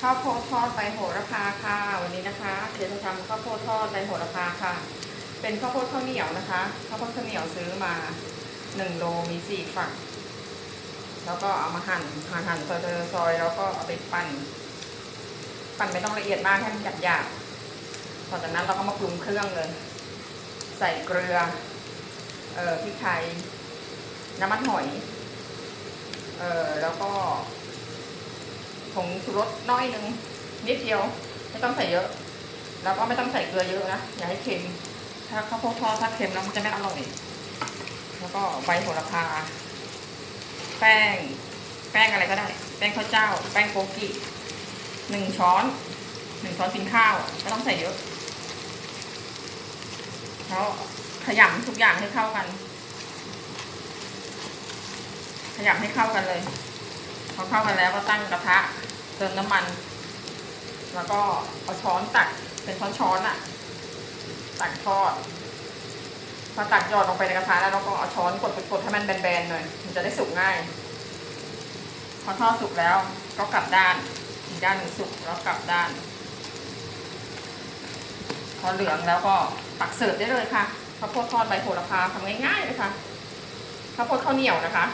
ข้าวโพดทอดใบโหระพาค่ะวันนี้นะคะเดี๋ยวจะทำข้าวโพดทอดใบโหระพาค่ะ เป็นข้าวโพดข้าวเหนียวนะคะข้าวโพดข้าวเหนียวซื้อมาหนึ่งโลมีสี่ฝักแล้วก็เอามาหั่นหั่นหั่นซอยๆซอยแล้วก็เอาไปปั่น ปั่นไม่ต้องละเอียดมากให้มันหยาบหยาบๆต่อจากนั้นเราก็มาปรุงเครื่องเลย ใส่เกลือเอ่อพริกไทยน้ำมันหอยเอ่อแล้วก็ ผงชูรสน้อยหนึ่งนิดเดียว ไม่ต้องใส่เยอะ แล้วก็ไม่ต้องใส่เกลือเยอะนะอย่าให้เค็ม ถ้าข้าวโพดทอดถ้าเค็มแล้วมันจะไม่อร่อยแล้วก็ใบโหระพา แป้ง แป้งอะไรก็ได้ แป้งข้าวเจ้า แป้งโกกิหนึ่งช้อนหนึ่งช้อนกินข้าวไม่ต้องใส่เยอะแล้วขยำทุกอย่างให้เข้ากัน ขยำให้เข้ากันเลยพอเข้ากันแล้วก็ตั้งกระทะ เติมน้ำมัน แล้วก็เอาช้อนตักเป็นช้อนช้อนอะตักทอดพอตักหยอดลงไปในกระทะแล้วเราก็เอาช้อนกดกดๆให้มันแบนๆหน่อยมันจะได้สุกง่าย พอทอดสุกแล้วก็กลับด้านอีกด้านหนึ่งสุกแล้วกลับด้าน พอเหลืองแล้วก็ตักเสิร์ฟได้เลยค่ะข้าวโพดทอดใบโหระพาทำง่ายๆเลยค่ะข้าวโพดข้าวเหนียวนะคะ